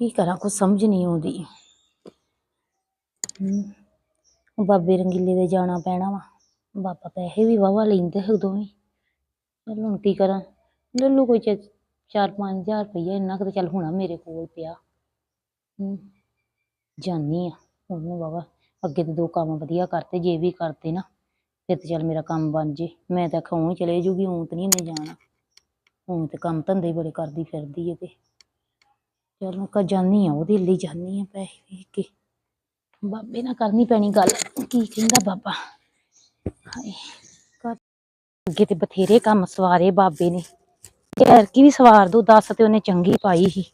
ਕੀ ਕਰਾਂ ਕੁਝ ਸਮਝ ਨਹੀਂ ਆਉਂਦੀ। ਹਮ, ਬਾਬੇ ਰੰਗੀਲੇ ਦੇ ਜਾਣਾ ਪੈਣਾ ਵਾ। ਬਾਬਾ ਪੈਸੇ ਵੀ ਵਾਵਾ ਲੈਂਦੇ ਹੈ ਉਦੋਂ ਵੀ। ਹੁਣ ਕੀ ਕਰਾਂ ਲੈ ਲਓ ਕੋਈ ਚ- ਚਾਰ ਪੰਜ ਹਜ਼ਾਰ ਰੁਪਈਆ ਇੰਨਾ ਕੁ ਚੱਲ ਹੋਣਾ ਮੇਰੇ ਕੋਲ ਪਿਆ। ਹਮ, ਜਾਨੀ ਆ ਉਹਨੂੰ ਵਾਵਾ ਅੱਗੇ ਤੇ ਦੋ ਕੰਮ ਵਧੀਆ ਕਰਤੇ ਜੇ ਵੀ ਕਰਤੇ ਨਾ ਫਿਰ ਤੇ ਚੱਲ ਮੇਰਾ ਕੰਮ ਬਣ ਜੇ। ਮੈਂ ਤਾਂ ਆਖਾਂ ਚਲੇ ਜੂਗੀ ਊਂ ਤੇ ਨਹੀਂ ਮੈਂ ਜਾਣਾ। ਹੁਣ ਤੇ ਕੰਮ ਧੰਦੇ ਬੜੇ ਕਰਦੀ ਫਿਰਦੀ ਏ ਤੇ। ਚੱਲ ਮੈਂ ਕਾ ਜਾਨੀ ਆ, ਉਹਦੇ ਲਈ ਜਾਨੀ ਆ ਪੈਸੇ ਵੇਖ ਕੇ। ਬਾਬੇ ਨਾਲ ਕਰਨੀ ਪੈਣੀ ਗੱਲ, ਕੀ ਕਹਿੰਦਾ ਬਾਬਾ? ਹਾਏ ਕਰ ਅੱਗੇ ਤੇ ਬਥੇਰੇ ਕੰਮ ਸਵਾਰੇ ਬਾਬੇ ਨੇ। ਐਰਕੀ ਵੀ ਸਵਾਰ ਦੋ, ਦੱਸ ਤੇ ਉਹਨੇ ਚੰਗੀ ਪਾਈ ਸੀ।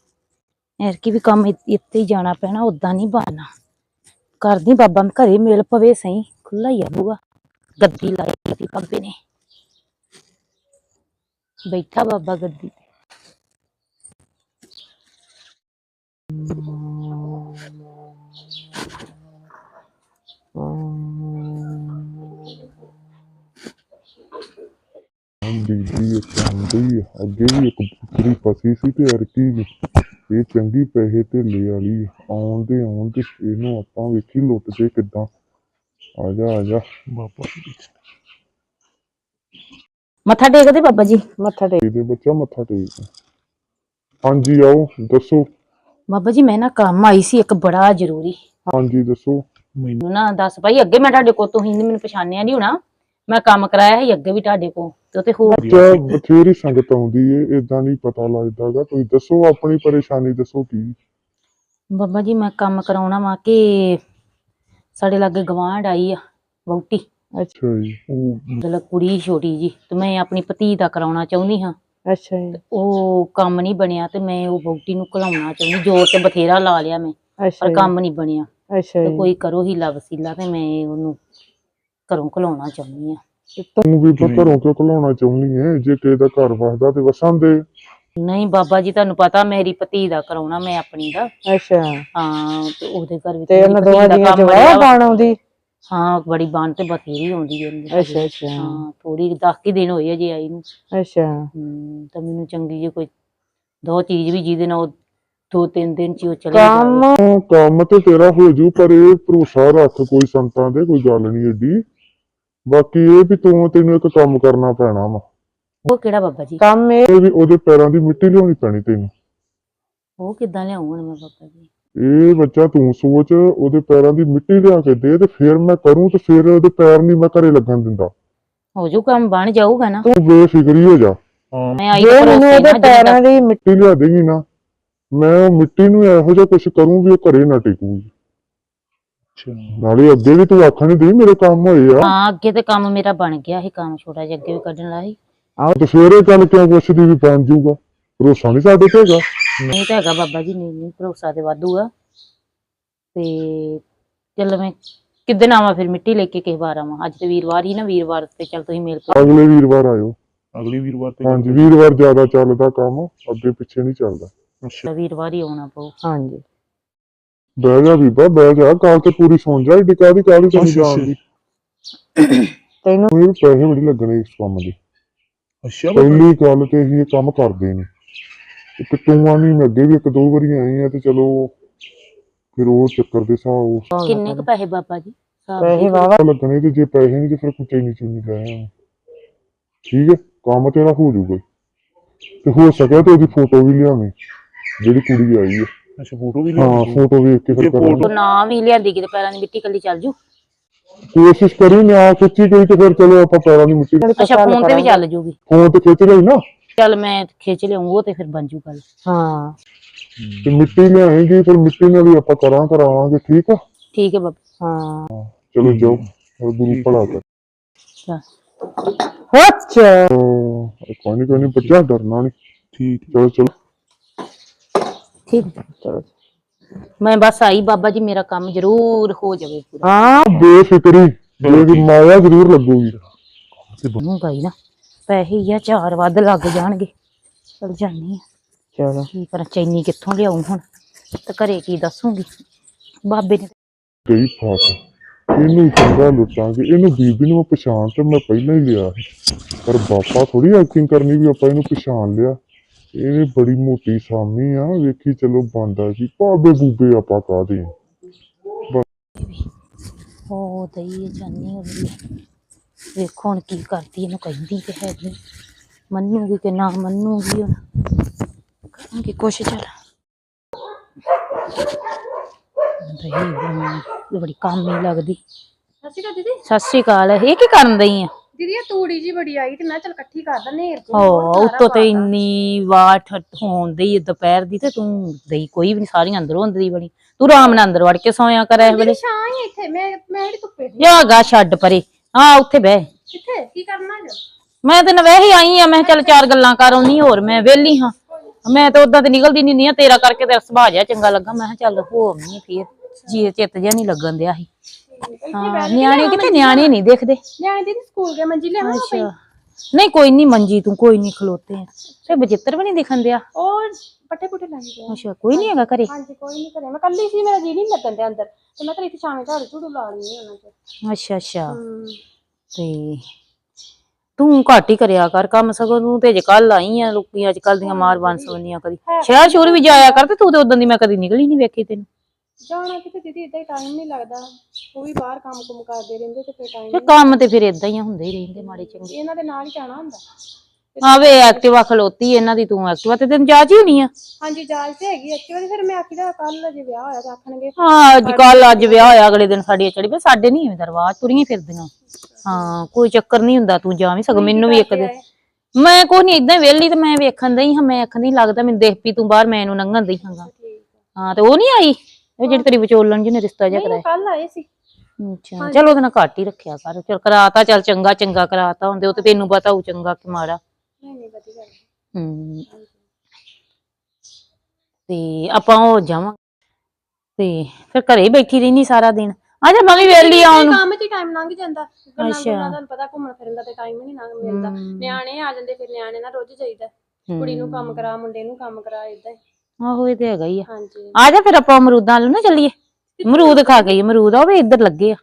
ਐਰਕੀ ਵੀ ਕੰਮ ਇੱਥੇ ਹੀ ਜਾਣਾ ਪੈਣਾ ਉਦਾਂ ਨਹੀਂ ਬਣਨਾ ਕਰਦੀ ਬਾਬਾ ਘਰੇ ਮਿਲ ਪਵੇ ਸਹੀ ਖੁੱਲਾ ਹੀ ਆ ਬੂਆ ਗੱਦੀ ਲਾਈ ਸੀ ਬਾਬੇ ਨੇ। ਬੈਠਾ ਬਾਬਾ ਗੱਦੀ ਤੇ। ਆ ਅੱਗੇ ਵੀ ਇੱਕ ਪੁੱਤਰੀ ਫਸੀ ਸੀ ਤੇ ਅਰਕੀ ਵੀ। ਇਹ ਚੰਗੀ ਪੈਸੇ ਤੇ ਲੈ ਵਾਲੀ ਆਉਂਦੇ ਆਉਂਦੇ ਇਹਨੂੰ ਆਪਾਂ ਵੇਖੀ ਲੁੱਟਦੇ ਕਿੱਦਾਂ। ਆ ਜਾ ਆ ਜਾ ਬਾਬਾ ਮੱਥਾ ਟੇਕਦੇ ਬਾਬਾ ਜੀ? ਮੱਥਾ ਟੇਕ। ਇਹਦੇ ਬੱਚਾ ਮੱਥਾ ਟੇਕ। ਹਾਂਜੀ ਆਓ ਦੱਸੋ। ਬਾਬਾ ਜੀ ਮੈਂ ਨਾ ਕੰਮ ਆਈ ਸੀ ਇੱਕ ਬੜਾ ਜ਼ਰੂਰੀ। ਹਾਂਜੀ ਦੱਸੋ। ਮੈਨੂੰ ਨਾ ਦੱਸ ਭਾਈ ਅੱਗੇ ਮੈਂ ਤੁਹਾਡੇ ਕੋਲ ਤੁਸੀਂ ਨੀ ਮੈਨੂੰ ਪਛਾਣਿਆ ਨਹੀਂ ਹੋਣਾ। ਮੈਂ ਕੰਮ ਕਰਾਇਆ ਸੀ ਅੱਗੇ ਵੀ ਤੁਹਾਡੇ ਕੋਲ ਤੇ ਉੱਥੇ ਹੋਰ ਬੱਚਾ ਬਥੇਰੀ ਸੰਗਤ ਆਉਂਦੀ ਏ ਇਦਾਂ ਨਹੀਂ ਪਤਾ ਲੱਗਦਾਗਾ ਤੁਸੀਂ ਦੱਸੋ ਆਪਣੀ ਪਰੇਸ਼ਾਨੀ ਦੱਸੋ ਕੀ। ਬਾਬਾ ਜੀ ਮੈਂ ਕੰਮ ਕਰਾਉਣਾ ਵਾ ਕਿ ਸਾਡੇ ਲਾਗੇ ਗਵਾਂਢ ਆਈ ਆ ਵਹੁਟੀ। ਅੱਛਾ ਜੀ ਉਹ ਮਤਲਬ ਕੁੜੀ ਛੋਟੀ ਜੀ ਤੇ ਮੈਂ ਆਪਣੀ ਭਤੀ ਦਾ ਕਰਾਉਣਾ ਚਾਹੁੰਦੀ ਹਾਂ। ਅੱਛਾ ਜੀ। ਉਹ ਕੰਮ ਨਹੀਂ ਬਣਿਆ ਤੇ ਮੈਂ ਉਹ ਵਹੁਟੀ ਨੂੰ ਘਲਾਉਣਾ ਚਾਹੁੰਦੀ ਜੋਰ ਤੇ ਬਥੇਰਾ ਲਾ ਲਿਆ ਮੈਂ ਅੱਛਾ ਪਰ ਜੀ। ਕੰਮ ਨਹੀਂ ਬਣਿਆ। ਅੱਛਾ ਤੇ ਜੀ। ਕੋਈ ਕਰੋ ਹੀਲਾ ਵਸੀਲਾ ਤੇ ਮੈਂ ਉਹਨੂੰ ਘਰੋਂ ਘਲਾਉਣਾ ਚਾਹੁੰਦੀ ਆ ਤੂੰ ਵੀ ਤਾਂ ਘਰੋਂ ਕਿਉਂ ਘਲਾਉਣਾ ਚਾਹੁੰਦੀ ਏ ਜੇ ਕਿਸੇ ਦਾ ਘਰ ਵਸਦਾ ਤੇ ਵਸਣ ਦੇ। ਨਹੀਂ ਬਾਬਾ ਜੀ ਤੁਹਾਨੂੰ ਪਤਾ ਮੇਰੀ ਭਤੀ ਦਾ ਕਰਾਉਣਾ ਮੈਂ ਆਪਣੀ ਦਾ। ਅੱਛਾ। ਹਾਂ ਤੇ ਉਹਦੇ ਘਰ ਵਿੱਚ ਤੇ ਉਹਨਾਂ ਦੋਵਾਂ ਦਾ ਦੀਆਂ ਜਵਾਬ। ਬਾਣ ਆਉਂਦੀ? ਹਾਂ ਬੜੀ ਬਾਣ ਤੇ ਬਥੇਰੀ ਆਉਂਦੀ ਹੈ। ਅੱਛਾ ਅੱਛਾ। ਹਾਂ ਥੋੜੀ 10 ਕੀ ਦਿਨ ਹੋਏ ਅਜੇ ਆਈ ਨੂੰ। ਅੱਛਾ। ਹਮ, ਤਾਂ ਮੈਨੂੰ ਚੰਗੀ ਜੀ ਕੋਈ ਦੋ ਚੀਜ਼ ਵੀ ਜਿਹਦੇ ਨਾਲ ਉਹ ਦੋ ਤਿੰਨ ਦਿਨ ਚ ਹੀ ਉਹ ਚਲੇ ਕੰਮ? ਹਾਂ, ਕੰਮ ਤੇ ਤੇਰਾ ਹੋ ਜੂ ਪਰ ਇਹ ਭਰੋਸਾ ਰੱਖ ਕੋਈ ਸੰਤਾਂ ਦੇ ਕੋਈ ਗੱਲ ਨਹੀਂ ਏਡੀ। ਬਾਕੀ ਇਹ ਵੀ ਤੂੰ ਤੈਨੂੰ ਇੱਕ ਕੰਮ ਕਰਨਾ ਪੈਣਾ ਵਾ। ਉਹ ਕਿਹੜਾ ਬਾਬਾ ਜੀ? ਕੰਮ ਇਹ ਇਹ ਵੀ ਉਹਦੇ ਪੈਰਾਂ ਦੀ ਮਿੱਟੀ ਲਿਆਉਣੀ ਪੈਣੀ ਤੈਨੂੰ। ਉਹ ਕਿੱਦਾਂ ਲਿਆਉਂ ਹੁਣ ਮੈਂ ਬਾਬਾ ਜੀ? ਇਹ ਬੱਚਾ ਤੂੰ ਸੋਚ ਉਹਦੇ ਪੈਰਾਂ ਦੀ ਮਿੱਟੀ ਲਿਆ ਕੇ ਦੇ ਤੇ ਫਿਰ ਮੈਂ ਕਰੂੰ ਤੇ ਫਿਰ ਉਹਦੇ ਪੈਰ ਨਹੀਂ ਮੈਂ ਘਰੇ ਲੱਗਣ ਦਿੰਦਾ। ਹੋ ਜੂ ਕੰਮ ਬਣ ਜਾਊਗਾ ਨਾ। ਤੂੰ ਬੇਫਿਕਰੀ ਹੋ ਜਾ। ਮੈਂ ਆਈ ਜੇ ਮੈਨੂੰ ਉਹਦੇ ਪੈਰਾਂ ਦੀ ਮਿੱਟੀ ਮਿੱਟੀ ਲਿਆ ਦੇਗੀ ਨਾ ਮੈਂ ਉਹ ਮਿੱਟੀ ਨੂੰ ਇਹੋ ਜਿਹਾ ਕੁਝ ਕਰੂੰ ਵੀ ਉਹ ਘਰੇ ਨਾ ਟਿਕੂਗੀ। ਨਾਲੇ ਅੱਗੇ ਵੀ ਤੂੰ ਆਖਣ ਦੀ ਮੇਰੇ ਕੰਮ ਹੋਏ ਆ। ਹਾਂ ਅੱਗੇ ਤੇ ਕੰਮ ਮੇਰਾ ਬਣ ਗਿਆ ਸੀ ਕੰਮ ਛੋਟਾ ਜਿਹਾ ਅੱਗੇ ਵੀ ਕੱਢਣ ਵਾਲਾ ਸੀ। ਤੇ ਫਿਰ ਇਹ ਗੱਲ ਕਿਉਂ ਪੁੱਛਦੀ ਵੀ ਬਣ ਜਾਊਗਾ ਭਰੋਸਾ ਨਹੀਂ ਸਾਡੇ ਤੇ ਹੈਗਾ? ਨਹੀਂ ਤਾਂ ਹੈਗਾ ਬਾਬਾ ਜੀ ਨਹੀਂ ਨਹੀਂ ਭਰੋਸਾ ਤੇ ਵਾਧੂ ਆ। ਤੇ ਚੱਲ ਮੈਂ ਕਿੱਦਣ ਆਵਾਂ ਫਿਰ ਮਿੱਟੀ ਲੈ ਕੇ ਕਿਸੇ ਵਾਰ ਆਵਾਂ? ਅੱਜ ਤੇ ਵੀਰਵਾਰ ਹੀ ਨਾ ਵੀਰਵਾਰ ਤੇ ਚੱਲ ਤੁਸੀਂ ਮਿਲ ਕੇ ਅਗਲੇ ਵੀਰਵਾਰ ਆਇਓ। ਅਗਲੀ ਵੀਰਵਾਰ ਤੇ ਹਾਂਜੀ ਵੀਰਵਾਰ ਜ਼ਿਆਦਾ ਚੱਲਦਾ ਕੰਮ ਅੱਗੇ ਪਿੱਛੇ ਨਹੀਂ ਚੱਲਦਾ। ਅੱਛਾ ਵੀਰਵਾਰ ਹੀ ਆਉਣਾ ਪਊ। ਹਾਂਜੀ। ਬਹਿ ਜਾ ਬੀਬਾ ਬਹਿ ਜਾ ਕਾਲ ਤੇ ਪੂਰੀ ਸੌਂ ਜਾ ਏਡੀ ਕਾਹਦੀ ਕਾਹਲੀ ਤੈਨੂੰ ਅੱਛਾ, ਜਾਣ ਦੀ। ਤੈਨੂੰ ਇਹ ਪੈਸੇ ਬੜੀ ਲੱਗਣੇ ਇਸ ਕੰਮ ਦੇ। ਅੱਛਾ ਬਾਬਾ ਪਹਿਲੀ ਗੱਲ ਤੇ ਅਸੀਂ ਇਹ ਕੰਮ ਕਰਦੇ ਨੇ। ਇੱਕ ਤੂੰ ਆਨੀ ਮੈਂ ਅੱਗੇ ਵੀ ਇੱਕ ਦੋ ਵਾਰੀ ਆਈ ਆ ਤੇ ਚਲੋ ਫਿਰ ਉਹ ਚੱਕਰ ਦੇ ਹਿਸਾਬ ਕਿੰਨੇ ਕੁ ਪੈਸੇ ਬਾਬਾ ਜੀ? ਹਿਸਾਬ ਪੈਸੇ। ਵਾਵਾ ਲੱਗਣੇ ਤੇ ਜੇ ਪੈਸੇ ਨਹੀਂ ਤੇ ਫਿਰ ਕੁੱਤੇ ਨਹੀਂ ਚੁੰਨੀ ਗਏ ਠੀਕ ਹੈ ਕੰਮ ਤੇਰਾ ਹੋ ਜਾਊਗਾ। ਤੇ ਹੋ ਸਕਿਆ ਤੇ ਉਹਦੀ ਫੋਟੋ ਵੀ ਲਿਆਵੇਂ ਜਿਹੜੀ ਕੁੜੀ ਆਈ ਹੈ। ਅੱਛਾ ਫੋਟੋ ਵੀ ਹਾਂ ਲਿਆਉਣੀ ਫੋਟੋ ਵੇਖ ਕੇ ਫਿਰ ਜੇ ਕਰਾਂਗੇ। ਉਹ ਨਾ ਵੀ ਲਿਆਂਦੀ ਕਿਤੇ ਪੈਰਾਂ ਦੀ ਮਿੱਟੀ ਕੱਲੀ ਚੱਲ ਜੂ। ਕੋਸ਼ਿਸ਼ ਕਰੀ ਨਾ ਸੱਚੀ ਗਈ ਤੇ ਫਿਰ ਚਲੋ ਆਪਾਂ ਪੈਰਾਂ ਦੀ ਮਿੱਟੀ ਅੱਛਾ ਫੋਨ ਤੇ ਵੀ ਚੱਲ ਜੂਗੀ। ਫੋਨ ਤੇ ਖਿੱਚ ਲਈ ਨਾ। ਚੱਲ ਮੈਂ ਖਿੱਚ ਲਿਆਉਂ ਉਹ ਤੇ ਫਿਰ ਬਣ ਜੂ ਗੱਲ। ਹਾਂ। ਤੇ ਮਿੱਟੀ ਲਿਆਏਗੀ ਫਿਰ ਮਿੱਟੀ ਨਾਲ ਹੀ ਆਪਾਂ ਕਰਾਂ ਕਰਾਵਾਂਗੇ ਠੀਕ ਆ? ਠੀਕ ਹੈ ਬਾਬਾ। ਹਾਂ। ਚਲੋ ਜਾਓ ਹੋਰ ਗੁਰੂ ਭਲਾ ਕਰ। ਚੱਲ। ਅੱਛਾ। ਕੋਈ ਨਹੀਂ ਕੋਈ ਨਹੀਂ ਬੱਚਾ ਡਰਨਾ ਨਹੀਂ ਠੀਕ। ਚਲੋ ਚਲੋ। ਠੀਕ ਚਲੋ ਮੈਂ ਬਸ ਆਈ ਬਾਬਾ ਜੀ ਮੇਰਾ ਕੰਮ ਜ਼ਰੂਰ ਹੋ ਜਾਵੇ ਪੂਰਾ। ਹਾਂ ਬੇਫਿਕਰੀ। ਜੇ। ਮਾਇਆ ਜ਼ਰੂਰ ਲੱਗੂਗੀ। ਨੂੰ ਗਈ ਨਾ ਪੈਸੇ ਹੀ ਆ ਚਾਰ ਵੱਧ ਲੱਗ ਜਾਣਗੇ। ਚਲ ਜਾਨੀ ਆ। ਚਲੋ। ਕੀ ਕਰਾਂ ਚੈਨੀ ਕਿੱਥੋਂ ਲਿਆਉਂ ਹੁਣ? ਤੇ ਘਰੇ ਕੀ ਦੱਸੂਗੀ? ਬਾਬੇ ਨੇ ਗਈ ਫਾਸ ਇਹਨੂੰ ਚੰਗਾ ਲੁੱਟਾਂਗੇ। ਇਹਨੂੰ ਬੀਬੀ ਨੂੰ ਮੈਂ ਪਛਾਣ ਤੇ ਮੈਂ ਪਹਿਲਾਂ ਹੀ ਲਿਆ ਸੀ। ਪਰ ਬਾਪਾ ਥੋੜੀ ਐਕਟਿੰਗ ਕਰਨੀ ਵੀ ਆਪਾਂ ਇਹਨੂੰ ਪਛਾਣ ਲਿਆ। ਇਹ ਬੜੀ ਮੋਟੀ ਸਾਮੀ ਆ ਵੇਖੀ ਚਲੋ ਬੰਦਾ ਕੀ ਭਾਬੇ ਬੂਬੇ ਆਪਾਂ ਕਾਦੇ ਉਹ ਦਈ ਜਾਨੀ ਹੋਈ ਵੇਖੋ ਹੁਣ ਕੀ ਕਰਦੀ ਇਹਨੂੰ ਕਹਿੰਦੀ ਤੇ ਹੈਗੀ ਮੰਨੂਗੀ ਕਿ ਨਾ ਮੰਨੂਗੀ ਹੁਣ? ਕਰਾਂਗੇ ਕੁਛ ਚੱਲ। ਦਈ ਬੜੀ ਕੰਮ ਹੀ ਲੱਗਦੀ। ਸਤਿ ਸ਼੍ਰੀ ਅਕਾਲ ਦੀਦੀ। ਸਤਿ ਸ਼੍ਰੀ ਅਕਾਲ ਇਹ ਕੀ ਕਰਨ ਦਈ ਆ? ਦੀਦੀ ਇਹ ਤੂੜੀ ਜੀ ਬੜੀ ਆਈ ਤੇ ਮੈਂ ਚਲ ਇਕੱਠੀ ਕਰ ਦਨੇ ਨੇਰ ਹੋ ਉੱਤੋਂ ਤੇ ਇੰਨੀ ਵਾਟ ਹੋਂਦੀ ਏ ਦੁਪਹਿਰ ਦੀ ਤੇ ਤੂੰ ਦਈ ਕੋਈ ਵੀ ਨੀ ਸਾਰੀਆਂ ਅੰਦਰੋਂ ਅੰਦਰੀ ਬਣੀ। ਤੂੰ ਆਰਾਮ ਨਾਲ ਅੰਦਰ ਵੜ ਕੇ ਸੌਂਇਆ ਕਰ ਇਹ ਵੇਲੇ। ਛਾਂ ਹੀ ਇੱਥੇ ਮੈਂ ਮੈਂ ਜਿਹੜੀ ਧੁੱਪੇ ਸੀ। ਜਾਗਾ ਛੱਡ ਪਰੇ। ਆ ਉੱਥੇ ਬਹਿ। ਕਿੱਥੇ? ਕੀ ਕਰਨਾ ਜੋ ਮੈਂ ਤੇ ਨਵੇਂ ਹੀ ਆਈ ਆ ਮੈਂ ਕਿਹਾ ਚੱਲ ਚਾਰ ਗੱਲਾਂ ਕਰ ਆਉਣੀ ਹੋਰ ਮੈਂ ਵਿਹਲੀ ਹਾਂ। ਮੈਂ ਤਾਂ ਉਦਾਂ ਤੇ ਨਿਕਲਦੀ ਨਹੀਂ ਆ ਤੇਰਾ ਕਰਕੇ ਤੇਰਾ ਸੁਭਾਅ ਜਿਹਾ ਚੰਗਾ ਲੱਗਾ ਮੈਂ ਕਿਹਾ ਚੱਲ ਹੋ ਆਉਂਦੀ ਆ ਫੇਰ। ਜੀ ਚਿੱਤ ਜਿਹਾ ਨਹੀਂ ਲੱਗਣ ਦਿਆ ਸੀ। ਹਾਂ ਨਿਆਣੇ ਕਿਤੇ ਨਿਆਣੇ ਨਹੀਂ ਦੇਖਦੇ? ਨਿਆਣੇ ਦੀਦੀ ਸਕੂਲ ਗਏ ਮੰਜੀ ਲਿਆ ਅੱਛਾ। ਨਹੀਂ ਕੋਈ ਨਹੀਂ ਮੰਜੀ ਤੂੰ ਕੋਈ ਨਹੀਂ ਖਲੋਤੇ ਆ। ਤੇ ਬਚਿੱਤਰ ਵੀ ਨਹੀਂ ਦਿਖਣ ਦਿਆ। ਉਹ ਪੱਠੇ ਪੁੱਠੇ ਲੱਗ ਗਏ। ਅੱਛਾ ਕੋਈ ਨਹੀਂ ਹੈਗਾ ਘਰੇ। ਹਾਂਜੀ ਕੋਈ ਨਹੀਂ ਕਰੇ ਮੈਂ ਕੱਲੀ ਸੀ ਮੇਰਾ ਜੀ ਨਹੀਂ ਲੱਗਣ ਦੇ ਅੰਦਰ। ਤੇ ਮੈਂ ਤਾਂ ਇੱਥੇ ਛਾਵੇਂ ਝਾੜੂ ਝੂੜੂ ਲਾ ਲਈ ਉਹਨਾਂ ਚ ਅੱਛਾ ਅੱਛਾ। ਤੇ ਤੂੰ ਘੱਟ ਹੀ ਕਰਿਆ ਕਰ ਕੰਮ ਸਗੋਂ। ਤੂੰ ਤੇ ਜੇ ਕੱਲ ਆਈ ਆ ਲੋਕੀ ਅੱਜ ਕੱਲ ਦੀਆਂ ਮਾਰ ਬੰਸਵੰਨੀਆਂ ਕਦੀ। ਸ਼ਹਿਰ ਸ਼ੋਰ ਵੀ ਜਾਇਆ ਕਰ ਤੇ ਤੂੰ ਤੇ ਉਦੋਂ ਦੀ ਮੈਂ ਕਦੀ ਨਿਕਲੀ ਨਹੀਂ ਵੇਖੀ ਤੈਨੂੰ। ਜਾਣਾ ਕਿਤੇ ਦੀਦੀ ਇਦਾਂ ਹੀ ਟਾਈਮ ਨਹੀਂ ਲੱਗਦਾ। ਉਹ ਵੀ ਬਾਹਰ ਕੰਮ ਕੁਮ ਕਰਦੇ ਰਹਿੰਦੇ ਤੇ ਫਿਰ ਟਾਈਮ ਤੇ ਕੰਮ ਤੇ ਫਿਰ ਇਦਾਂ ਹੀ ਹੁੰਦੇ ਹੀ ਰਹਿੰਦੇ ਮਾੜੇ ਚੰਗੇ। ਇਹਨਾਂ ਦੇ ਨਾਲ ਹੀ ਜਾਣਾ ਹੁੰਦਾ। ਆਵੇ ਐਕਟਿਵਾ ਖਲੋਤੀ ਇਹਨਾਂ ਦੀ ਤੂੰ ਐਕਟਿਵਾ ਤੇ ਤੈਨੂੰ ਜਾਚ ਹੀ ਹੋਣੀ ਆ। ਹਾਂਜੀ ਜਾਲ ਤੇ ਹੈਗੀ ਐਕਟਿਵਾ ਦੀ। ਫਿਰ ਮੈਂ ਆਖੀਦਾ ਕੱਲ ਜੇ ਵਿਆਹ ਹੋਇਆ ਤਾਂ ਆਖਣਗੇ ਹਾਂ ਅੱਜ ਕੱਲ ਅੱਜ ਵਿਆਹ ਹੋਇਆ ਅਗਲੇ ਦਿਨ ਸਾਡੀ ਚੜੀ ਪਈ ਸਾਡੇ ਨਹੀਂ ਐਵੇਂ ਦਰਵਾਜ਼ ਤੁਰੀਆਂ ਹੀ ਫਿਰਦੀਆਂ। ਹਾਂ ਕੋਈ ਚੱਕਰ ਨਹੀਂ ਹੁੰਦਾ ਤੂੰ ਜਾਵੀਂ ਸਗੋਂ ਮੈਨੂੰ ਵੀ ਇੱਕ ਦਿਨ। ਮੈਂ ਕੋਈ ਨਹੀਂ ਇਦਾਂ ਵਿਹਲੀ ਤੇ ਮੈਂ ਵੇਖਣ ਦਈ ਹਾਂ ਮੈਂ ਆਖਣ ਦੀ ਲੱਗਦਾ ਮੈਨੂੰ ਦੇਖ ਪੀ ਤੂੰ ਬਾਹਰ ਮੈਂ ਇਹਨੂੰ ਲੰਘਣ ਦਈ ਹਾਂਗਾ ਹਾਂ ਤੇ ਉਹ ਨਹੀਂ ਆਈ? ਉਹ ਜਿਹੜੀ ਤੇਰੀ ਵਿਚੋਲਣ ਜਿਹਨੇ ਰਿਸ਼ਤਾ ਜਿਹਾ ਕਰਾਇਆ। ਕੱਲ ਆਏ ਸੀ। ਅੱਛਾ ਚਲ ਉਹਦੇ ਨਾਲ ਘੱਟ ਹੀ ਰੱਖਿਆ ਕਰ। ਚਲ ਕਰਾਤਾ ਚਲ ਚੰਗਾ ਚੰਗਾ ਕਰਾਤਾ ਹੁੰਦੇ ਉਹ ਤੇ ਤੈਨੂੰ ਪਤਾ ਉਹ ਚੰਗਾ ਕਿ ਮਾੜਾ। ਨਹੀਂ ਨਹੀਂ ਵਧੀਆ ਹਮ ਤੇ ਆਪਾਂ ਉਹ ਜਾਵਾਂ। ਤੇ ਫਿਰ ਘਰੇ ਹੀ ਬੈਠੀ ਰਹਿਨੀ ਸਾਰਾ ਦਿਨ। ਆ ਜਾ ਮੈਂ ਵੀ ਵੇਲੀ ਆਉਣ ਨੂੰ ਕੰਮ 'ਚ ਹੀ ਟਾਈਮ ਲੰਘ ਜਾਂਦਾ। ਗੱਲਾਂ। ਗੁੱਲਾਂ ਤੁਹਾਨੂੰ ਪਤਾ ਘੁੰਮਣ ਫਿਰਨ ਦਾ ਤੇ ਟਾਈਮ ਹੀ ਨਹੀਂ ਲੰਘ ਮਿਲਦਾ। ਨਿਆਣੇ ਆ ਜਾਂਦੇ ਫਿਰ ਨਿਆਣੇ ਨਾਲ ਰੁੱਝ ਜਾਈਦਾ। ਕੁੜੀ ਨੂੰ ਕੰਮ ਕਰਾ ਮੁੰਡੇ ਨੂੰ ਕੰਮ ਕਰਾ ਇਦਾਂ ਹੀ। ਆਹੋ ਇਹ ਤੇ ਹੈਗਾ ਹੀ ਆ। ਹਾਂਜੀ। ਆ ਜਾ ਫਿਰ ਆਪਾਂ ਅਮਰੂਦਾਂ ਵੱਲ ਨਾ ਚੱਲੀਏ। ਅਮਰੂਦ ਖਾ ਗਈ ਅਮਰੂਦ ਆ ਉਹ ਵੀ ਇੱਧਰ ਲੱਗੇ ਆ।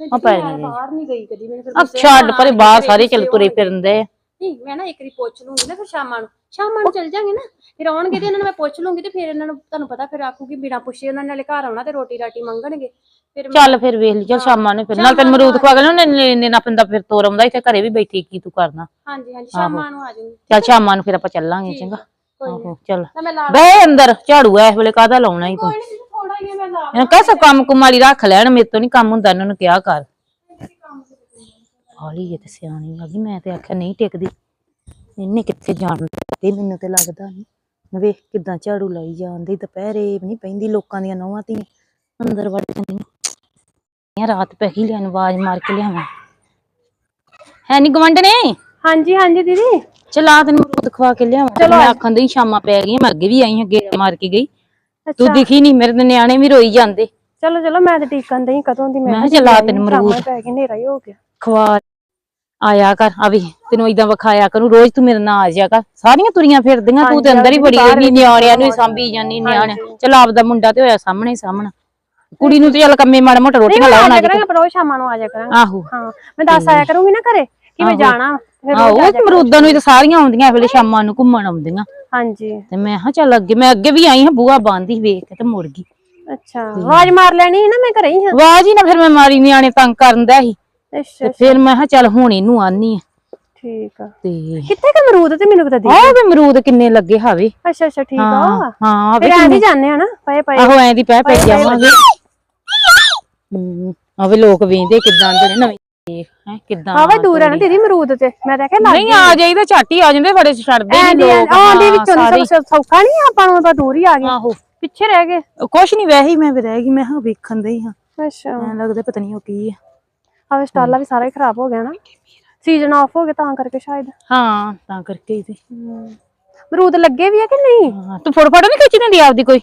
ਆ ਪੈ ਗਏ। ਬਾਹਰ ਨਹੀਂ ਗਈ ਕਦੀ ਮੈਨੂੰ ਫਿਰ ਗੁੱਸੇ ਪਰੇ ਬਾਹਰ ਕੇ ਸਾਰੇ ਚੱਲ ਤੁਰੇ। ਫਿਰਦੇ ਆ। ਨਹੀਂ ਮੈਂ ਨਾ ਇੱਕ ਵਾਰੀ ਪੁੱਛ ਲੂੰਗੀ ਨਾ ਫਿਰ ਸ਼ਾਮਾਂ ਨੂੰ। ਸ਼ਾਮਾਂ ਨੂੰ ਚੱਲ ਜਾਾਂਗੇ ਨਾ। ਫਿਰ ਆਉਣਗੇ ਤੇ ਇਹਨਾਂ ਨੂੰ ਮੈਂ ਪੁੱਛ ਲੂੰਗੀ ਤੇ ਫਿਰ ਇਹਨਾਂ ਨੂੰ ਤੁਹਾਨੂੰ ਪਤਾ ਫਿਰ ਆਖੂਗੀ ਬਿਨਾ ਪੁੱਛੇ ਉਹਨਾਂ ਨਾਲੇ ਘਰ ਆਉਣਾ ਤੇ ਰੋਟੀ ਰਾਟੀ ਮੰਗਣਗੇ। ਫਿਰ ਚੱਲ ਫਿਰ ਵੇਖ ਲਈ ਚੱਲ ਸ਼ਾਮਾਂ ਨੂੰ ਫਿਰ। ਨਾਲ ਤੈਨੂੰ ਅਮਰੂਦ ਖਵਾ ਕੇ ਲਿਆਉਣੇ ਨੇ ਨੇ ਨਾ ਪਿੰਦਾ ਫਿਰ ਤੋਰ ਆਉਂਦਾ ਇੱਥੇ ਘਰੇ ਵੀ ਬੈਠੀ ਕੀ ਤੂੰ ਕਰਨਾ। ਹਾਂਜੀ ਹਾਂਜੀ ਸ਼ਾਮਾਂ ਨੂੰ ਆ ਜਾਊਂਗੀ। ਚੱਲ ਸ਼ਾਮਾਂ ਨੂੰ ਫਿਰ ਆਪਾਂ ਚੱਲਾਂਗੇ ਚੰਗਾ। ਨੀ। ਆਹੋ ਚੱਲ। ਤਾਂ ਮੈਂ ਲਾ ਬਹਿ ਅੰਦਰ ਝਾੜੂ ਐ ਇਸ ਵੇਲੇ ਕਾਹਦਾ ਲਾਉਣਾ ਹੀ ਤੂੰ? ਕੋਈ ਨਹੀਂ ਥੋੜਾ ਹੀ ਆ, ਮੈਂ ਲਾ ਇਹਨਾਂ ਕਹ ਕੰਮ ਕੁਮ ਵਾਲੀ ਰੱਖ ਲੈਣ ਮੇਰੇ ਤੋਂ ਨਹੀਂ ਕੰਮ ਹੁੰਦਾ ਇਹਨਾਂ ਨੂੰ ਕਿਹਾ ਕਰ। ਹਾਲੀ ਇਹ ਤੇ ਸਿਆਣੀ ਆ ਗਈ ਮੈਂ ਤੇ ਆਖਿਆ ਨਹੀਂ ਟਿਕਦੀ। ਇਹਨੇ ਕਿੱਥੇ ਜਾਣ ਦਿੱਤੀ ਮੈਨੂੰ ਤੇ ਲੱਗਦਾ ਨਹੀਂ ਵੇਖ ਕਿਦਾਂ ਝਾੜੂ ਲਾਈ ਜਾਂਦੀ ਦੁਪਹਿਰੇ ਵੀ ਨਹੀਂ ਪੈਂਦੀ ਲੋਕਾਂ ਦੀਆਂ ਨੌਵਾਂ ਧੀਆਂ। ਅੰਦਰ ਵੜ ਜਾਂਦੀਆਂ ਰਾਤ ਪੈ ਗਈ ਲਿਆਨ ਆਵਾਜ਼ ਮਾਰ ਕੇ ਲਿਆਵਾਂ। ਹੈ ਨਹੀਂ ਗਵੰਡਣੇ ਹਾਂਜੀ ਹਾਂਜੀ ਦੀਦੀ। ਚਲਾ ਤੈਨੂੰ ਮਰੂਦ ਖਵਾ ਕੇ ਲਿਆਵਾਂ। ਮੈਂ ਆਖਣ ਦੀ ਸ਼ਾਮਾਂ ਪੈ ਗਈਆਂ ਮੈਂ ਅੱਗੇ ਵੀ ਆਈ ਹਾਂ ਗੇੜਾ ਮਾਰ ਕੇ ਗਈ। ਤੂੰ ਦਿਖੀ ਨਹੀਂ ਮੇਰੇ ਨਿਆਣੇ ਵੀ ਰੋਈ ਜਾਂਦੇ। ਚਲੋ ਚਲੋ ਮੈਂ ਤੇ ਟੀਕਨ ਦਈ ਕਦੋਂ ਦੀ ਮੈਂ ਚਲਾ ਤੈਨੂੰ ਮਰੂਦ। ਪੈ ਗਈ ਹਨੇਰਾ ਹੀ ਹੋ ਗਿਆ। ਖਵਾ ਆਇਆ ਕਰ ਆ ਵੀ ਤੈਨੂੰ ਇਦਾਂ ਵਿਖਾਇਆ ਕਰੂੰ ਰੋਜ਼ ਤੂੰ ਮੇਰੇ ਨਾਲ ਆ ਜਾਇਆ ਕਰ। ਸਾਰੀਆਂ ਤੁਰੀਆਂ ਫਿਰਦੀਆਂ ਤੂੰ ਤੇ ਅੰਦਰ ਹੀ ਬੜੀ ਰਹਿੰਦੀ ਨਿਆਣਿਆਂ ਨੂੰ ਸਾਂਭੀ ਜਾਨੀ ਨਿਆਣੇ। ਚਲ ਆਪਦਾ ਮੁੰਡਾ ਤੇ ਹੋਇਆ ਸਾਹਮਣੇ ਸਾਹਮਣਾ। ਕੁੜੀ ਨੂੰ ਤੇ ਚੱਲ ਕੰਮੇ ਮਾੜਾ ਮੋਟਾ ਰੋਟੀਆਂ ਲਾਉਣ ਆ ਕਰਾਂਗੇ ਪਰ ਉਹ ਸ਼ਾਮਾਂ ਨੂੰ ਆ ਜਾ ਕਰਾਂਗੇ। ਆਹੋ। ਹਾਂ ਮੈਂ ਦੱਸ ਆਇਆ ਕਰੂੰਗੀ ਨਾ ਘਰੇ ਕਿ ਮੈਂ ਜਾਣਾ। ਫਿਰ ਆਹੋ ਉਹ ਮਰੂਦਾਂ ਨੂੰ ਹੀ ਤਾਂ ਸਾਰੀਆਂ ਆਉਂਦੀਆਂ ਵੇਲੇ ਸ਼ਾਮਾਂ ਨੂੰ ਘੁੰਮਣ ਆਉਂਦੀਆਂ। ਹਾਂਜੀ। ਤੇ ਮੈਂ ਹਾਂ ਚੱਲ ਅੱਗੇ ਮੈਂ ਅੱਗੇ ਵੀ ਆਈ ਹਾਂ ਬੂਆ ਬੰਦੀ ਵੇਖ ਕੇ ਤੇ ਮੁੜ ਗਈ। ਅੱਛਾ ਆਵਾਜ਼ ਮਾਰ ਲੈਣੀ ਸੀ ਨਾ ਮੈਂ ਘਰੇ ਹੀ ਹਾਂ? ਆਵਾਜ਼ ਹੀ ਨਾ ਫਿਰ ਮੈਂ ਮਾਰੀ ਨਿਆਣੇ ਤੰਗ ਕਰਨ ਦਾ ਸੀ। ਅੱਛਾ ਤੇ ਫਿਰ ਮੈਂ ਹਾਂ ਚੱਲ ਹੁਣ ਇਹਨੂੰ ਆਨੀ ਆ। ਠੀਕ ਆ। ਤੇ ਕਿੱਥੇ ਕਿ ਅਮਰੂਦ ਤੇ ਮੈਨੂੰ ਪਤਾ ਦੀ ਆਹ ਵੀ ਅਮਰੂਦ ਕਿੰਨੇ ਲੱਗੇ ਹਾਵੇ। ਅੱਛਾ ਅੱਛਾ ਠੀਕ ਆ ਹਾਂ ਫਿਰ ਆਂ ਦੀ ਜਾਂਦੇ ਆ ਨਾ ਪਏ ਪਏ। ਆਹੋ ਐਂ ਦੀ ਪੈ ਪੈ ਜਾਵਾਂਗੇ। ਹੂੰ ਆਵੇ ਲੋਕ ਵੇਂਦੇ ਕਿਦਾਂ ਦੇ ਨੇ ਨਵੇਂ ਹੈ ਕਿਦਾਂ ਆਵੇ ਦੂਰ ਆ ਨਾ ਦੀਦੀ ਅਮਰੂਦ ਤੇ। ਮੈਂ ਤਾਂ ਕਿਹਾ ਲੱਗ ਨਹੀਂ ਆ ਜਾਈਦਾ ਝੱਟ ਹੀ ਆ ਜਾਂਦੇ ਬੜੇ ਛੱਡਦੇ ਨਹੀਂ ਲੋਕ। ਆਂਦੀ ਹਾਂ, ਵਿੱਚੋਂ ਸਾਰੇ। ਨਹੀਂ ਸਭ ਸੌਖਾ ਨਹੀਂ ਆਪਾਂ ਨੂੰ ਤਾਂ ਦੂਰ ਹੀ ਆ ਗਏ। ਆਹੋ। ਪਿੱਛੇ ਰਹਿ ਗਏ। ਉਹ ਕੁਛ ਨਹੀਂ ਵੈਸੇ ਹੀ ਮੈਂ ਵੀ ਰਹਿ ਗਈ ਮੈਂ ਹਾਂ ਵੇਖਣ ਦੇ ਹੀ। ਹਾਂ ਅੱਛਾ। ਐਂ ਲੱਗਦਾ ਪਤਾ ਨਹੀਂ ਉਹ ਕੀ ਆ। ਆਵੇ ਸਟਾਲਾ ਵੀ ਸਾਰਾ ਹੀ ਖਰਾਬ ਹੋ ਗਿਆ ਨਾ। ਸੀਜ਼ਨ ਆਫ ਹੋ ਗਿਆ ਤਾਂ ਕਰਕੇ ਸ਼ਾਇਦ। ਹਾਂ ਤਾਂ ਕਰਕੇ ਹੀ ਤੇ। ਅਮਰੂਦ ਲੱਗੇ ਵੀ ਆ ਕਿ ਨਹੀਂ? ਤੂੰ ਫੋਟੋ ਫੋਟੋ ਨਹੀਂ ਖਿੱਚੀ ਦਿੰਦੀ ਆਪਦੀ ਕੋਈ?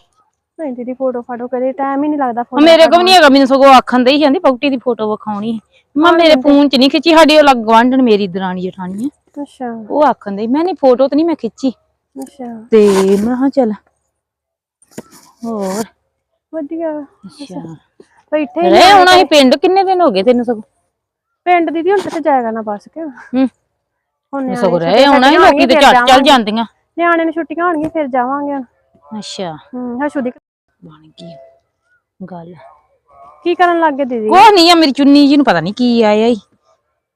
ਨਹੀਂ ਦੀਦੀ ਫੋਟੋ ਫਾਟੋ ਕਦੇ ਟਾਈਮ ਹੀ ਨਹੀਂ ਲੱਗਦਾ ਫੋਟੋ ਮੇਰੇ ਕੋਲ ਨਹੀਂ ਹੈਗਾ ਮੈਨੂੰ ਸਗੋਂ ਆਖਣ ਦੇ ਹੀ ਜਾਂਦੀ ਪੌਟੀ ਦੀ ਫੋਟੋ ਵਿਖਾਉਣੀ। ਮੈਂ ਮੇਰੇ ਫੋਨ 'ਚ ਨਹੀਂ ਖਿੱਚੀ ਸਾਡੀ ਉਹ ਗਵਾਂਢਣ ਮੇਰੀ ਦਰਾਣੀ ਜਠਾਣੀ ਆ ਅੱਛਾ। ਉਹ ਆਖਣ ਦੇ ਮੈਂ ਨਹੀਂ ਫੋਟੋ ਤੇ ਨਹੀਂ ਮੈਂ ਖਿੱਚੀ। ਅੱਛਾ। ਤੇ ਮੈਂ ਹਾਂ ਚੱਲ। ਹੋਰ? ਵਧੀਆ। ਅੱਛਾ। ਬੈਠੇ ਹੀ ਰਹਿ ਹੁਣ ਅਸੀਂ ਪਿੰਡ ਕਿੰਨੇ ਦਿਨ ਹੋ ਗਏ ਤੈਨੂੰ ਸਗੋਂ? ਪਿੰਡ ਦੀਦੀ ਹੁਣ ਕਿੱਥੇ ਜਾਏਗਾ ਨਾ ਬਸ ਕੇ ਹੂੰ। ਹੁਣ ਸਗੋਂ ਰਹਿ ਆਉਣਾ ਹੀ ਲੋਕੀ ਤੇ ਚੱਲ ਜਾਂਦੀਆਂ। ਨਿਆਣੇ ਨੂੰ ਛੁੱਟੀਆਂ ਹੋਣਗੀਆਂ ਫਿਰ ਜਾਵਾਂਗੇ ਹੁਣ। ਅੱਛਾ। ਹੂੰ ਹਸ਼ੂ ਦੀ ਬਣ ਗਈ। ਗੱਲ। ਕੀ ਕਰਨ ਲੱਗ ਗਏ ਦੀਦੀ? ਕੋਈ ਨਹੀਂ ਆ ਮੇਰੀ ਚੁੰਨੀ ਜੀ ਨੂੰ ਪਤਾ ਨਹੀਂ ਕੀ ਆਇਆ ਈ।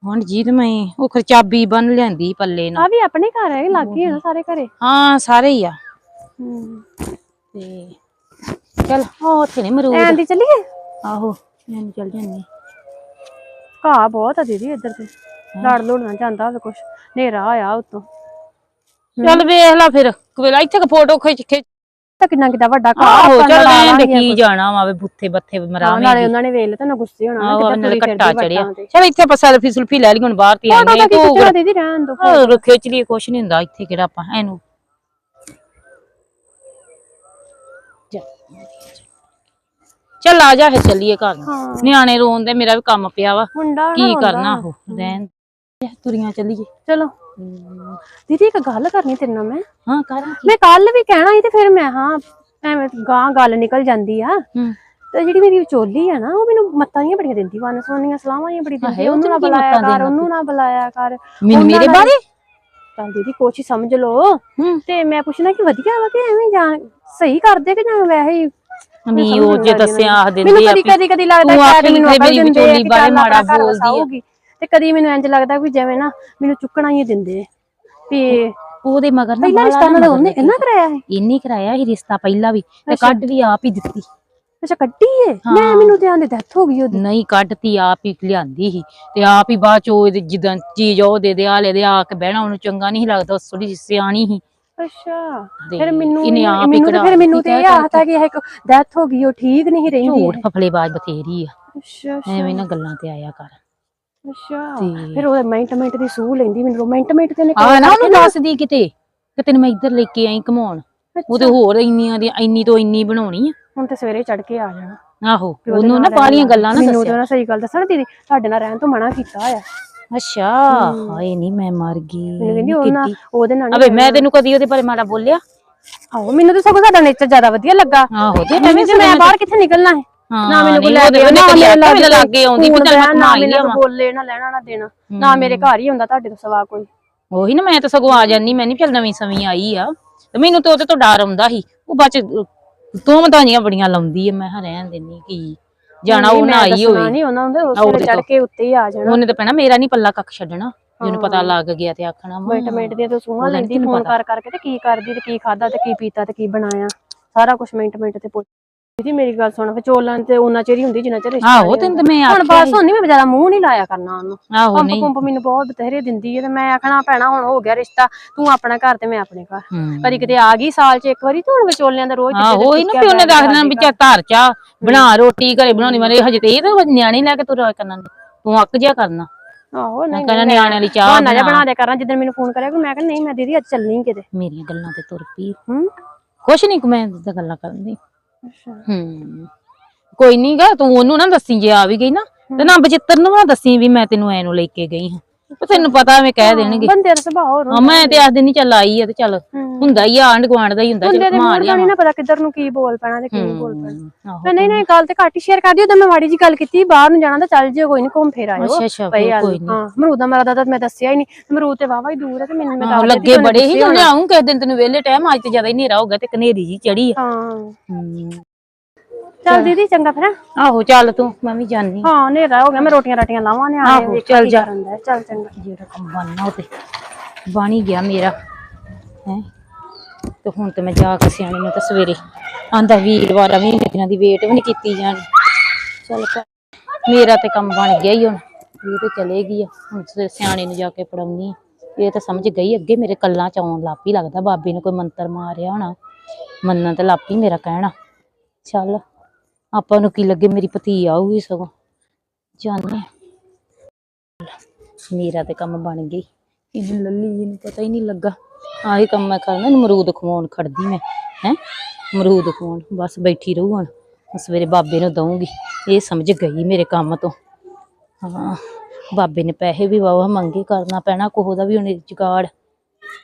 ਹੁਣ ਜੀ ਤੇ ਮੈਂ ਉਹ ਖਰ ਚਾਬੀ ਬੰਨ ਲਿਆਂਦੀ ਪੱਲੇ ਨਾਲ। ਆ ਵੀ ਆਪਣੇ ਘਰ ਹੈ ਲੱਗ ਨਾ ਸਾਰੇ ਘਰੇ? ਹਾਂ ਸਾਰੇ ਹੀ ਆ। ਹੂੰ। ਤੇ ਚਲ ਉਹ ਉੱਥੇ ਨਹੀਂ ਮਰੂਦ। ਐਂ ਦੀ ਚੱਲੀਏ? ਆਹੋ ਮੈਂ ਨੀ ਚੱਲ ਜਾਂਦੀ। ਘਾਹ ਬਹੁਤ ਆ ਦੀਦੀ ਇੱਧਰ ਤੇ। ਲੜ ਲੁੜ ਨਾ ਜਾਂਦਾ ਹੋਵੇ ਕੁਛ। ਹਨੇਰਾ ਆਇਆ ਉਤੋਂ। ਚੱਲ ਵੇਖ ਲੈ ਫਿਰ। ਕਵੇਲਾ ਇੱਥੇ ਫੋਟੋ ਖਿੱਚ ਖਿੱਚ ਤਾਂ ਕਿੰਨਾ ਕਿਤਾ ਵੱਡਾ ਘਾਹ ਆਹੋ ਚੱਲ ਲਾ ਐਂ ਕੁਛ। ਜਾਣਾ ਵਾ ਵੇ ਬੁੱਥੇ ਬੱਥੇ ਮਰਾਵੇਂ ਨਾਲੇ ਉਹਨਾਂ ਨੇ ਵੇਖ ਲਿਆ ਤਾਂ ਗੁੱਸੇ ਹੋਣਾ ਨਾ ਆਹੋ ਨਾਲੇ ਫਿਰਦੀ ਚੜਿਆ। ਚਲ ਇੱਥੇ ਆਪਾਂ ਸੈਲਫੀ ਸੁਲਫੀ ਲੈ ਲਈ ਹੁਣ ਬਾਹਰ ਤੇ ਫੋਟੋ ਤਾਂ ਕੀ ਤੂੰ ਖਿੱਚਣਾ ਦੀਦੀ ਰਹਿਣ ਦੋ ਹੋਰ ਖਿੱਚ ਲਈ ਕੁਛ ਨਹੀਂ ਹੁੰਦਾ ਇੱਥੇ ਕਿਹੜਾ ਆਪਾਂ ਐਨੂੰ ਚੱਲ ਆ ਜਾ ਫਿਰ ਚੱਲੀਏ ਘਰ। ਨੂੰ ਨਿਆਣੇ ਰੋਣ ਦੇ ਮੇਰਾ ਵੀ ਕੰਮ ਪਿਆ ਵਾ। ਮੁੰਡਾ ਕੀ ਨਾ ਕਰਨਾ। ਉਹ ਰਹਿਣ ਦੇ। ਤੁਰੀਆਂ ਚੱਲੀਏ। ਚਲੋ। ਦੀਦੀ ਇੱਕ ਗੱਲ ਕਰਨੀ ਤੇਰੇ ਨਾਲ ਮੈਂ। ਹਾਂ ਕਰਾਂ ਮੈਂ ਕੱਲ ਵੀ ਕਹਿਣਾ ਸੀ ਤੇ ਫਿਰ ਮੈਂ ਹਾਂ ਐਵੇਂ ਗਾਂ ਗੱਲ ਨਿਕਲ ਜਾਂਦੀ ਆ। ਤੇ ਜਿਹੜੀ ਮੇਰੀ ਵਿਚੋਲੀ ਆ ਨਾ ਉਹ ਮੈਨੂੰ ਮੱਤਾਂ ਹੀ ਬੜੀਆਂ ਦਿੰਦੀ ਵਨ ਸੋਨੀਆਂ ਸਲਾਹਾਂ ਹੀ ਬੜੀ ਦਿੰਦੀ ਉਹਨੂੰ ਨਾ ਬੁਲਾਇਆ ਕਰ ਉਹਨੂੰ ਨਾ ਬੁਲਾਇਆ ਕਰ। ਮੈਨੂੰ ਮੇਰੇ ਬਾਰੇ? ਤਾਂ ਦੀਦੀ ਹੀ ਸਮਝ ਲਓ। ਤੇ ਮੈਂ ਪੁੱਛਣਾ ਕਿ ਵਧੀਆ ਵਾ ਕਿ ਐਵੇਂ ਜਾਂ ਸਹੀ ਕਰਦੇ ਕਿ ਜਾਂ ਵੈਸੇ ਹੀ ਨਹੀਂ ਉਹ ਜੇ ਦੱਸਿਆ ਆਖ ਦਿੰਦੇ ਆ ਕਦੀ ਕਦੀ ਕਦੀ ਲੱਗਦਾ ਕਿ ਮੈਨੂੰ ਅਕਲ ਮੇਰੀ ਦਿੰਦੇ ਆ ਕਿ ਚੱਲ ਮਾੜਾ ਬੋਲਦੀ ਆ। ਤੇ ਕਦੀ ਮੈਨੂੰ ਇੰਜ ਲੱਗਦਾ ਵੀ ਜਿਵੇਂ ਨਾ ਮੈਨੂੰ ਚੁੱਕਣਾ ਹੀ ਦਿੰਦੇ ਵੀ ਉਹਦੇ ਮਗਰ ਨਾ ਪਹਿਲਾਂ ਰਿਸ਼ਤਾ ਨਾ ਉਹਨੇ। ਇਹਨਾਂ ਕਰਾਇਆ ਹੈ ਇਹਨੇ ਕਰਾਇਆ ਸੀ ਰਿਸ਼ਤਾ ਪਹਿਲਾਂ ਵੀ ਤੇ। ਕੱਢ ਵੀ ਆਪ ਹੀ ਦਿੱਤੀ। ਅੱਛਾ ਕੱਢੀ ਏ? ਮੈਂ ਹਾਂ। ਮੈਨੂੰ ਧਿਆਨ ਦੇ ਡੈਥ ਹੋ ਗਈ ਉਹਦੀ। ਨਹੀਂ ਕੱਢਤੀ ਆਪ ਹੀ ਲਿਆਂਦੀ ਸੀ। ਤੇ ਆਪ ਹੀ ਬਾਅਦ ਚ ਉਹ ਜਿੱਦਾਂ ਚੀਜ਼ ਉਹ ਦੇ ਦੇ ਆਲੇ ਦੇ ਆ ਕੇ ਬਹਿਣਾ ਉਹਨੂੰ ਚੰਗਾ ਨਹੀਂ ਲੱਗਦਾ ਉਹ ਥੋੜੀ ਸਿਆਣੀ ਸੀ। ਅੱਛਾ। ਤੇ ਫਿਰ ਮੈਨੂੰ ਇਹਨੇ ਆਪ ਹੀ ਮੈਨੂੰ ਤੇ ਕਢਾ ਫਿਰ ਮੈਨੂੰ ਤੇ ਦਿੱਤੀ। ਇਹ ਆਖਤਾ ਕਿ ਇਹ ਇੱਕ ਡੈਥ ਹੋ ਗਈ ਉਹ ਠੀਕ ਨਹੀਂ ਰਹਿੰਦੀ ਝੂਠ ਫਫਲੇਬਾਜ਼ ਬਥੇਰੀ ਆ। ਅੱਛਾ। ਐਵੇਂ ਨਾ ਗੱਲਾਂ ਤੇ ਆਇਆ ਕਰ। ਅੱਛਾ। ਤੇ- ਫਿਰ ਉਹ ਮਿੰਟ ਮਿੰਟ ਦੀ ਸੂਹ ਲੈਂਦੀ ਮੈਨੂੰ ਮਿੰਟ ਮਿੰਟ ਤੇ ਨੇ ਆ ਨਾ ਉਹਨੂੰ ਦੱਸਦੀ ਕਿਤੇ ਕਿ ਤੈਨੂੰ ਮੈਂ ਇੱਧਰ ਲੈ ਕੇ ਆਈ ਘਮਾਉਣ। ਉਹ ਤੇ ਹੋਰ ਇੰਨੀਆਂ ਦੀ ਇੰਨੀ ਤੋਂ ਇੰਨੀ ਬਣਾਉਣੀ ਆ। ਹੁਣ ਤੇ ਸਵੇਰੇ ਚੜ ਕੇ ਆ ਜਾਣਾ। ਆਹੋ ਵੀ ਉਹਦੇ ਉਹਨੂੰ ਨਾ ਨਾਲ ਬਾਹਲੀਆਂ ਰਹਿਣਾ। ਗੱਲਾਂ ਨਾ ਮੈਨੂੰ ਦੱਸਿਆ। ਉਹਦਾ ਸਹੀ ਗੱਲ ਦੱਸਣਾ ਦੀਦੀ ਤੁਹਾਡੇ ਨਾਲ ਰਹਿਣ ਤੋਂ ਮਨਾ ਕੀਤਾ ਆ ਅੱਛਾ ਹਾਏ ਨਹੀਂ ਮੈਂ ਮਰ ਗਈ ਮੈਨੂੰ ਕਹਿੰਦੀ ਨੀ ਉਹ ਨਾ ਕੀਤੀ। ਉਹਦੇ ਨਾਲ ਅਬੇ ਮੈਂ ਤੈਨੂੰ ਕਦੀ ਉਹਦੇ ਬਾਰੇ ਮਾੜਾ ਬੋਲਿਆ? ਆਹੋ ਮੈਨੂੰ ਤਾਂ ਸਗੋਂ ਤੁਹਾਡਾ ਨੇਚਰ ਜ਼ਿਆਦਾ ਵਧੀਆ ਲੱਗਾ। ਆਹੋ ਤੇ ਐਵੇਂ ਜੇ ਮੈਂ ਬਾਹਰ ਕਿੱਥੇ ਨਿਕਲਣਾ ਹਾਂ, ਨਾ ਮੈਨੂੰ ਕੋਈ ਲੈ ਉਹਨੇ ਨਾ ਮੇਰੇ ਲਾਗੇ ਆਉਂਦੀ ਵੀ ਚੱਲ ਮੈਂ ਨਾ ਹੀ ਮੈਨੂੰ। ਬੋਲੇ ਨਾ ਲੈਣਾ ਨਾ ਦੇਣਾ। ਨਾ ਮੇਰੇ ਘਰ ਹੀ ਹੁੰਦਾ ਤੁਹਾਡੇ ਤੋਂ ਸਵਾ ਕੋਈ। ਉਹੀ ਨਾ ਮੈਂ ਤਾਂ ਸਗੋਂ ਆ ਜਾਨੀ ਮੈਂ ਨਹੀਂ ਚੱਲ ਨਵੀਂ ਸਵੀਂ ਆਈ ਆ। ਤੇ ਮੈਨੂੰ ਤੇ ਉਹਦੇ ਤੋਂ ਡਰ ਆਉਂਦਾ ਸੀ। ਉਹ ਬਾਅਦ ਚ ਦੋ ਮਤਾਈਆਂ ਬੜੀਆਂ ਲਾਉਂਦੀ ਆ ਮੈਂ ਕਿਹਾ ਰਹਿਣ ਦਿੰਨੀ ਕੀ? ਜਾਣਾ ਉਹ ਨਾ ਆਈ ਹੋਵੇ। ਨਹੀਂ ਉਹਨਾਂ ਹੁੰਦੇ ਉਸ ਚੜ ਤੋਂ। ਕੇ ਉੱਤੇ ਹੀ ਆ ਜਾਣਾ। ਉਹਨੇ ਤਾਂ ਪੈਣਾ ਮੇਰਾ ਨਹੀਂ ਪੱਲਾ ਕੱਖ ਛੱਡਣਾ। ਜਿਹਨੂੰ ਪਤਾ ਲੱਗ ਗਿਆ ਤੇ ਆਖਣਾ। ਮਿੰਟ ਮਿੰਟ ਦੀਆਂ ਤੇ ਸੂਹਾਂ ਲੈਂਦੀ ਫੋਨ। ਕਰ ਕਰਕੇ ਤੇ ਕੀ ਕਰਦੀ ਤੇ ਕੀ ਖਾਦਾ ਤੇ ਕੀ ਪੀਤਾ ਤੇ ਕੀ ਬਣਾਇਆ। ਸਾਰਾ ਕੁਝ ਮਿੰਟ ਮਿੰਟ ਤੇ ਦੀਦੀ ਮੇਰੀ ਗੱਲ ਸੁਣ ਵਿਚੋਲਣ ਤੇ ਉਹਨਾਂ ਚਿਰ ਹੀ ਹੁੰਦੀ ਜਿੰਨਾ ਚਿਰ ਰਿਸ਼ਤਾ ਆਹੋ ਤੈਨੂੰ ਤਾਂ ਮੈਂ ਹੁਣ ਆਖਿਆ ਬਸ ਹੁਣ ਨੀ ਮੈਂ ਜ਼ਿਆਦਾ ਮੂੰਹ ਨਹੀਂ ਲਾਇਆ ਕਰਨਾ ਉਹਨੂੰ। ਆਹੋ ਪੰਪ ਨਹੀਂ। ਪੰਪ ਮੈਨੂੰ ਬਹੁਤ ਬਥੇਰੇ ਦਿੰਦੀ ਹੈ ਤੇ ਮੈਂ ਆਖਣਾ ਭੈਣਾ ਹੁਣ ਹੋ ਗਿਆ ਰਿਸ਼ਤਾ ਤੂੰ ਆਪਣਾ ਘਰ ਤੇ ਮੈਂ ਆਪਣੇ ਘਰ। ਹੂੰ। ਕਦੀ ਕਿਤੇ ਆ ਗਈ ਸਾਲ ਚ ਇੱਕ ਵਾਰੀ ਤੇ ਹੁਣ ਵਿਚੋਲਿਆਂ ਦਾ ਰੋਜ਼ ਆਹੋ ਹੀ ਨਾ ਵੀ ਉਹਨੇ ਦੱਸ ਦੇਣਾ ਵੀ ਚੱਲ ਧਰ ਚਾ ਬਣਾ ਰੋਟੀ ਘਰੇ ਬਣਾਉਣੀ ਮਾਰੇ ਹਜੇ ਤੇ ਇਹ ਤਾਂ ਨਿਆਣੀ ਲੈ ਕੇ ਤੁਰ ਕਰਨਾ ਤੂੰ। ਅੱਕ ਜਿਆ ਕਰਨਾ। ਆਹੋ ਨਹੀਂ ਕਹਿੰਦਾ ਨਿਆਣਿਆਂ ਲਈ ਚਾਹ ਬਹਾਨਾ ਜਿਹਾ ਬਣਾ। ਬਣਾ ਦਿਆ ਕਰਾਂ ਜਿੱਦਣ ਮੈਨੂੰ ਫੋਨ ਕਰਿਆ ਕਿ ਮੈਂ ਕਹਿੰਦਾ ਨਹੀਂ ਮੈਂ ਦੀਦੀ ਅੱਜ ਚੱਲਣੀ ਕਿਤੇ। ਮੇਰੀਆਂ ਗੱਲਾਂ ਤੇ ਤੁਰ ਪਈ। ਹੂੰ। ਕੁਛ ਨਹੀਂ ਮੈਂ ਤਾਂ ਗੱਲਾਂ ਕਰਦੀ ਅੱਛਾ। ਹੂੰ। ਕੋਈ ਨਹੀਂ ਗਾ ਤੂੰ ਉਹਨੂੰ ਨਾ ਦੱਸੀ ਜੇ ਆ ਵੀ ਗਈ ਨਾ ਤੇ ਨਾ ਬਚਿੱਤਰ ਨੂੰ ਨਾ ਦੱਸੀ ਵੀ ਮੈਂ ਤੈਨੂੰ ਐ ਨੂੰ ਲੈ ਕੇ ਗਈ ਹਾਂ। ਤੈਨੂੰ ਪਤਾ ਐਵੇਂ ਕਹਿ ਦੇਣਗੇ। ਬੰਦੇ ਦਾ ਸੁਭਾਅ ਹੋਰ ਹਾਂ ਮੈਂ ਤੇ ਆਖ ਦਿੰਦੀ ਚੱਲ ਆਈ ਆ ਤੇ ਚੱਲ। ਹੁੰਦਾ ਹੀ ਆ ਆਂਢ ਗੁਆਂਢ ਦਾ ਹੀ ਹੁੰਦਾ ਬੰਦੇ ਦੇ ਮੂਡ ਦਾ ਨਹੀਂ ਨਾ ਪਤਾ ਕਿੱਧਰ ਨੂੰ ਕੀ ਬੋਲ ਪੈਣਾ ਤੇ ਕੀ ਨਹੀਂ ਬੋਲ ਪੈਣਾ। ਆਹੋ। ਪਰ ਨਹੀਂ ਨਹੀਂ ਗੱਲ ਤੇ ਘੱਟ ਹੀ ਸ਼ੇਅਰ ਕਰਦੀ ਉਦੋਂ ਮੈਂ ਮਾੜੀ ਜੀ ਗੱਲ ਕੀਤੀ ਬਾਹਰ ਨੂੰ ਜਾਣਾ ਤਾਂ ਚੱਲ ਜਿਓ ਕੋਈ ਨਹੀਂ ਘੁੰਮ ਫਿਰ ਆਇਓ। ਅੱਛਾ ਅੱਛਾ ਫਿਰ ਕੋਈ ਨਹੀਂ ਹਾਂ ਮਰੂਦਾ ਮਰਦਾ ਤਾਂ ਮੈਂ ਦੱਸਿਆ ਹੀ ਨਹੀਂ ਮਰੂਦ ਤੇ ਵਾਵਾ ਹੀ ਦੂਰ ਹੈ ਤੇ ਮੈਨੂੰ ਮੈਂ ਦੱਸ ਲੱਗੇ ਬੜੇ ਹੀ ਉਹਨੇ ਆਉਂ ਕਿਸੇ ਦਿਨ ਤੈਨੂੰ ਵਿਹਲੇ ਟਾਈਮ ਅੱਜ ਤੇ ਜ਼ਿਆਦਾ ਹੀ ਹਨੇਰਾ ਹੋ ਗਿਆ ਤੇ ਕਨੇਰੀ ਜੀ ਚੜੀ ਆ। ਹਾਂ। ਹੂੰ। ਚੱਲ ਦੀਦੀ ਚੰਗਾ ਫਿਰ ਹੈਂ? ਆਹੋ ਚੱਲ ਤੂੰ ਮੈਂ ਵੀ ਜਾਣੀ ਹਾਂ। ਹਨੇਰਾ ਹੋ ਗਿਆ ਮੈਂ ਰੋਟੀਆਂ ਰਾਟੀਆਂ ਲਾਵਾਂ ਨੇ ਆਹੋ, ਚੱਲ ਜਾ। ਚੱਲ ਚੰਗਾ। ਜਿਹੜਾ ਕੰਮ ਬਣਨਾ ਉਹ ਤੇ ਬਣ ਹੀ ਗਿਆ ਮੇਰਾ ਹੈ? ਤੇ ਹੁਣ ਤੇ ਮੈਂ ਜਾ ਕੇ ਸਿਆਣੇ ਨੂੰ ਤਾਂ ਸਵੇਰੇ ਆਂਦਾ ਵੀਰਵਾਰ ਵੀ ਦਿਨਾਂ ਦੀ ਵੇਟ ਵੀ ਨਹੀਂ ਕੀਤੀ ਜਾਣੀ। ਚੱਲ ਮੇਰਾ ਤੇ ਕੰਮ ਬਣ ਗਿਆ ਹੀ ਹੁਣ ਇਹ ਤੇ ਚਲੇ ਗਈ ਆ। ਹੁਣ ਸ- ਸਿਆਣੇ ਨੂੰ ਜਾ ਕੇ ਪੜਾਉਣੀ ਇਹ ਤਾਂ ਸਮਝ ਗਈ ਅੱਗੇ ਮੇਰੇ ਕੱਲਾਂ ਚ ਆਉਣ ਲੱਪੀ ਲੱਗਦਾ ਬਾਬੇ ਨੇ ਕੋਈ ਮੰਤਰ ਮਾਰਿਆ ਹੋਣਾ। ਮੰਨਣ ਤੇ ਲੱਪੀ ਮੇਰਾ ਕਹਿਣਾ। ਚੱਲ। ਆਪਾਂ ਨੂੰ ਕੀ ਲੱਗੇ, ਮੇਰੀ ਭਤੀ ਆਊਗੀ ਸਗੋਂ। ਜਾਣੇ ਮੇਰਾ ਤੇ ਕੰਮ ਬਣ ਗਈ ਇਹਨੂੰ ਲੱਲੀ ਜੀ ਨੂੰ ਪਤਾ ਹੀ ਨਹੀਂ ਲੱਗਾ। ਆਹੀ ਕੰਮ ਮੈਂ ਕਰਨਾ ਮਰੂਦ ਖਵਾਉਣ ਖੜਦੀ ਮੈਂ, ਹੈ? ਮਰੂਦ ਖਵਾਉਣ, ਬਸ ਬੈਠੀ ਰਹੂ ਹੁਣ ਸਵੇਰੇ ਬਾਬੇ ਨੂੰ ਦਊਂਗੀ। ਇਹ ਸਮਝ ਗਈ ਮੇਰੇ ਕੰਮ ਤੋਂ। ਹਾਂ, ਬਾਬੇ ਨੇ ਪੈਸੇ ਵੀ ਵਾਵਾ ਮੰਗੇ, ਕਰਨਾ ਪੈਣਾ, ਕੋਹ ਦਾ ਵੀ ਹੁਣ ਜੁਗਾੜ।